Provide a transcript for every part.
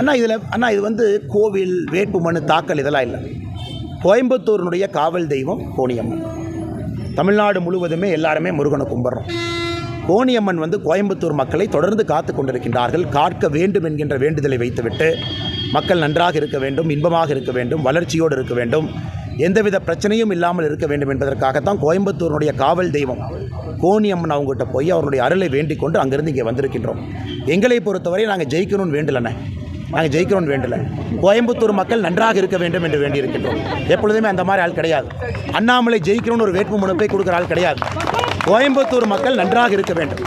அண்ணா இதில் அண்ணா இது வந்து கோவில் வேட்புமனு தாக்கல் இதெல்லாம் இல்லை. கோயம்புத்தூரினுடைய காவல் தெய்வம் கோணியம்மன். தமிழ்நாடு முழுவதுமே எல்லாருமே முருகனை கும்பிட்றோம். கோணியம்மன் வந்து கோயம்புத்தூர் மக்களை தொடர்ந்து காத்து கொண்டிருக்கின்றார்கள். காக்க வேண்டும் என்கின்ற வேண்டுதலை வைத்துவிட்டு மக்கள் நன்றாக இருக்க வேண்டும் இன்பமாக இருக்க வேண்டும் வளர்ச்சியோடு இருக்க வேண்டும். எந்தவித பிரச்சனையும் இல்லாமல் இருக்க வேண்டும் என்பதற்காகத்தான் கோயம்புத்தூரினுடைய காவல் தெய்வம் கோணியம்மன் அவங்ககிட்ட போய் அவருடைய அருளை வேண்டிக் கொண்டு அங்கிருந்து இங்கே வந்திருக்கின்றோம். எங்களை பொறுத்தவரை நாங்கள் ஜெயிக்கணும்னு வேண்டலண்ணே. நாங்கள் ஜெயிக்கிறோம்னு வேண்டல. கோயம்புத்தூர் மக்கள் நன்றாக இருக்க வேண்டும் என்று வேண்டியிருக்கின்றோம். எப்பொழுதுமே அந்த மாதிரி ஆள் கிடையாது. அண்ணாமலை ஜெயிக்கணும்னு ஒரு வேட்பு போய் கொடுக்குற ஆள் கிடையாது. கோயம்புத்தூர் மக்கள் நன்றாக இருக்க வேண்டும்.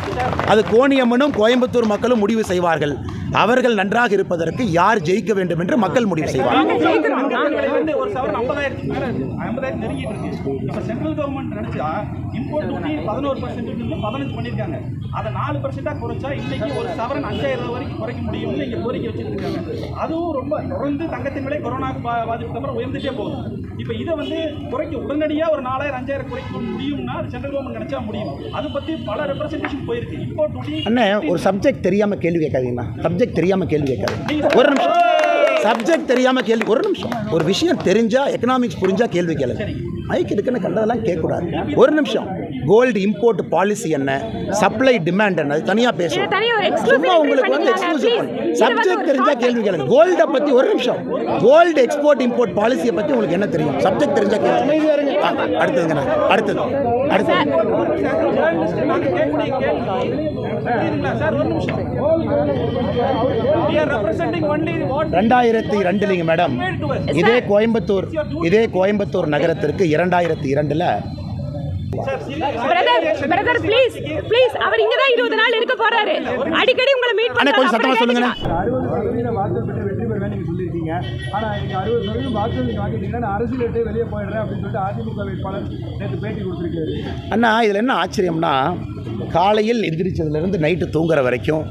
அது கோணியம்மனும் கோயம்புத்தூர் மக்களும் முடிவு செய்வார்கள். அவர்கள் நன்றாக இருப்பதற்கு யார் ஜெயிக்க வேண்டும் என்று மக்கள் முடிவு செய்வார்கள். இம்போர்ட் டியூட்டி பதினோரு பர்சன்ட் இருந்து பதினஞ்சு பண்ணியிருக்காங்க. அதை நாலு பர்சன்டா குறைச்சா இன்னைக்கு ஒரு சவரன் அஞ்சாயிரம் வரைக்கும் குறைக்க முடியும்னு இங்க கோரிக்கை வச்சுட்டு இருக்காங்க அதுவும் ரொம்ப தொடர்ந்து தங்கத்தின் விலை கொரோனாக்கு பா- பாதிப்புக்கு அப்புறம் உயர்ந்துட்டே போகுது. இப்போ இதை வந்து குறைக்க உடனடியாக ஒரு நாலாயிரம் அஞ்சாயிரம் குறைக்க முடியும்னா சென்ட்ரல் கவர்மெண்ட் நினைச்சா முடியும். அதை பத்தி பல ரெப்ரசன்டேஷன் போயிருக்கு. டியூட்டி அண்ணே ஒரு சப்ஜெக்ட் தெரியாமல் கேள்வி கேட்காதீங்கண்ணா. சப்ஜெக்ட் தெரியாமல் கேள்வி கேட்காதீங்க. ஒரு நிமிஷம். சப்ஜெக்ட் தெரியாமல் கேள்வி ஒரு நிமிஷம். ஒரு விஷயம் தெரிஞ்சா எக்கனாமிக்ஸ் புரிஞ்சா கேள்வி கேளுங்க. மைக் இருக்குன்னு கண்டதெல்லாம் கேட்கக்கூடாது. ஒரு நிமிஷம். கோல்டு இம்போர்ட் பாலிசி என்ன? சப்ளை டிமாண்ட் என்ன? தனியாக பேசுவோம் சும்மா உங்களுக்கு வந்து எக்ஸ்க்ளூசிவ் சப்ஜெக்ட் ஒரு தெரிஞ்சா short கேள்வி கேளுங்க கோல்டை பற்றி ஒரு நிமிஷம். கோல்டு எக்ஸ்போர்ட் இம்போர்ட் பாலிசியை பற்றி உங்களுக்கு என்ன தெரியும்? சப்ஜெக்ட் தெரிஞ்சா கேள்வி ஆ, அடுத்ததுங்கண்ணா அடுத்தது அடுத்தது. ரெண்டாயிரத்தி ரெண்டுலிங்க மேடம். இதே கோயம்புத்தூர் இதே கோயம்புத்தூர் நகரத்திற்கு இரண்டாயிரத்தி இரண்டில் பிரதர் பிரதர் ப்ளீஸ் ப்ளீஸ் அவர் இங்க தான் இருபது நாள் இருக்க போறாரு. அடிக்கடி உங்களை மீட் அண்ணா கொஞ்சம் சத்தமாக சொல்லுங்கண்ணே. அறுபது சதவீத வாக்கு பெற்று வெற்றி பெறுவேன் நீங்கள் சொல்லியிருக்கீங்க. ஆனால் நீங்கள் அறுபது சதவீதம் வாக்கு நீங்கள் வாங்கிட்டீங்கன்னா நான் அரசியல் விட்டு வெளியே போயிடுறேன் அப்படின்னு சொல்லிட்டு அதிமுக வேட்பாளர் நேற்று பேட்டி கொடுத்துருக்காரு. அண்ணா இதில் என்ன ஆச்சரியம்னா காலையில் எந்திரிச்சதுலேருந்து நைட்டு தூங்குற வரைக்கும்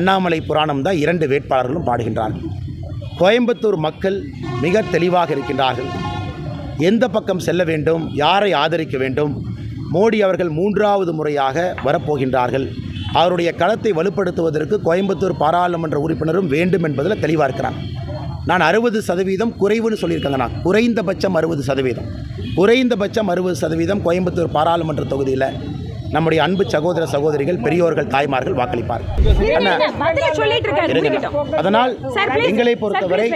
அண்ணாமலை புராணம் தான் இரண்டு வேட்பாளர்களும் பாடுகின்றார்கள் கோயம்புத்தூர் மக்கள் மிக தெளிவாக இருக்கின்றார்கள். எந்த பக்கம் செல்ல வேண்டும் யாரை ஆதரிக்க வேண்டும் மோடி அவர்கள் மூன்றாவது முறையாக வரப்போகின்றார்கள். அவருடைய களத்தை வலுப்படுத்துவதற்கு கோயம்புத்தூர் பாராளுமன்ற உறுப்பினரும் வேண்டும் என்பதில் தெளிவாக இருக்கிறார். நான் அறுபது சதவீதம் குறைவுன்னு சொல்லியிருக்காங்க நான் குறைந்தபட்சம் அறுபது சதவீதம். குறைந்தபட்சம் அறுபது சதவீதம் கோயம்புத்தூர் பாராளுமன்ற தொகுதியில் நம்முடைய அன்பு சகோதர சகோதரிகள் பெரியோர்கள் தாய்மார்கள் வாக்களிப்பார்கள். அதனால். எங்களை பொறுத்தவரை.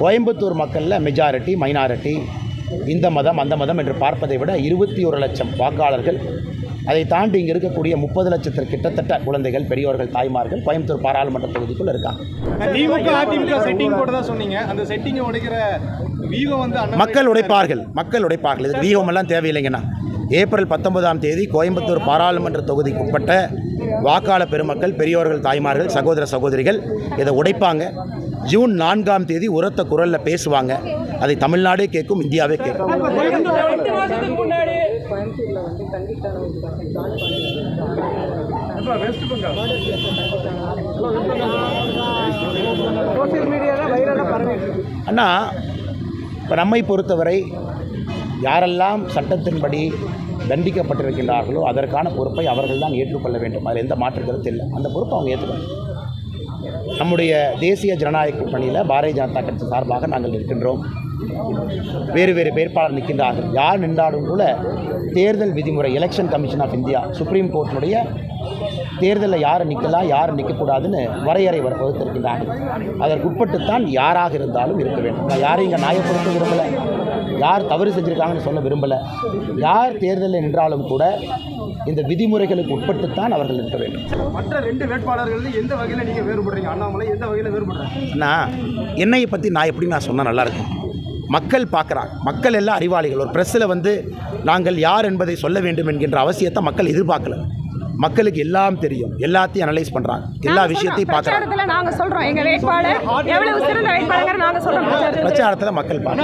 கோயம்புத்தூர் மக்களில் மெஜாரிட்டி மைனாரிட்டி இந்த மதம் அந்த மதம் என்று பார்ப்பதை விட இருபத்தி ஒரு லட்சம் வாக்காளர்கள் அதை தாண்டி இங்கே இருக்கக்கூடிய முப்பது லட்சத்திற்கு கிட்டத்தட்ட குழந்தைகள் பெரியோர்கள் தாய்மார்கள் கோயம்புத்தூர் பாராளுமன்ற தொகுதிக்குள்ள இருக்காங்க. திமுக அதிமுக செட்டிங் போட்டதா சொன்னீங்க. அந்த செட்டிங்கை உடைக்கிற வீகம் வந்து அண்ணா மக்கள் உடைப்பார்கள் மக்கள் உடைப்பார்கள். இது வீகமெல்லாம் தேவையில்லைங்கண்ணா. ஏப்ரல் பத்தொன்பதாம் தேதி கோயம்புத்தூர் பாராளுமன்ற தொகுதிக்கு உட்பட்ட வாக்காளர் பெருமக்கள் பெரியோர்கள் தாய்மார்கள் சகோதர சகோதரிகள் இதை உடைப்பாங்க. ஜூன் நான்காம் தேதி உரத்த குரலில் பேசுவாங்க. அதை தமிழ்நாடே கேட்கும் இந்தியாவே கேட்கும். அண்ணா இப்போ நம்மை பொறுத்தவரை யாரெல்லாம் சட்டத்தின்படி தண்டிக்கப்பட்டிருக்கின்றார்களோ அதற்கான பொறுப்பை அவர்கள் தான் ஏற்றுக்கொள்ள வேண்டும். அதில் எந்த மாற்று கருத்து இல்லை. அந்த பொறுப்பை அவங்க ஏற்றுக்கணும் நம்முடைய தேசிய ஜனநாயக கூட்டணியில் பாரதிய ஜனதா கட்சி சார்பாக நாங்கள் இருக்கின்றோம். வேறு வேறு வேட்பாளர் நிற்கின்றார்கள். யார் நின்றாலும் கூட தேர்தல் விதிமுறை election commission of India supreme கோர்ட்டினுடைய தேர்தலில் யார் நிற்கலாம் யார் நிற்கக்கூடாதுன்னு வரையறை வர- வகுத்திருக்கின்றார்கள். அதற்குட்பட்டுத்தான் யாராக இருந்தாலும் இருக்க வேண்டும். நான் யாரையும் இங்கே நியாயப்படுத்த விரும்பலை. யார் தவறு செஞ்சுருக்காங்கன்னு சொல்ல விரும்பலை. யார் தேர்தலில் நின்றாலும் கூட இந்த விதிமுறைகளுக்கு உட்பட்டுத்தான் அவர்கள் இருக்க வேண்டும். மற்ற ரெண்டு வேட்பாளர்கள் எந்த வகையில் நீங்கள் வேறுபடுறீங்க? அண்ணாமலை எந்த வகையில் வேறுபடுறாங்க? அண்ணா என்னையை பற்றி நான் எப்படி நான் சொன்னால் நல்லாயிருக்கும் மக்கள் பார்க்குறாங்க மக்கள் எல்லாம் அறிவாளிகள். ஒரு ப்ரெஸ்ஸில் வந்து நாங்கள் யார் என்பதை சொல்ல வேண்டும் என்கின்ற அவசியத்தை மக்கள் எதிர்பார்க்கல. மக்களுக்கு எல்லாம் தெரியும். எல்லாத்தையும் அனலைஸ் பண்ணுறாங்க எல்லா விஷயத்தையும். பார்க்குறாங்க. பிரச்சாரத்துல நாங்க சொல்றோம். எங்க வேட்பாளர் எவ்வளவு சிறந்த வேட்பாளர் நாங்க சொல்றோம். பிரச்சாரத்துல. பிரச்சாரத்தில் மக்கள் பார்க்குறாங்க.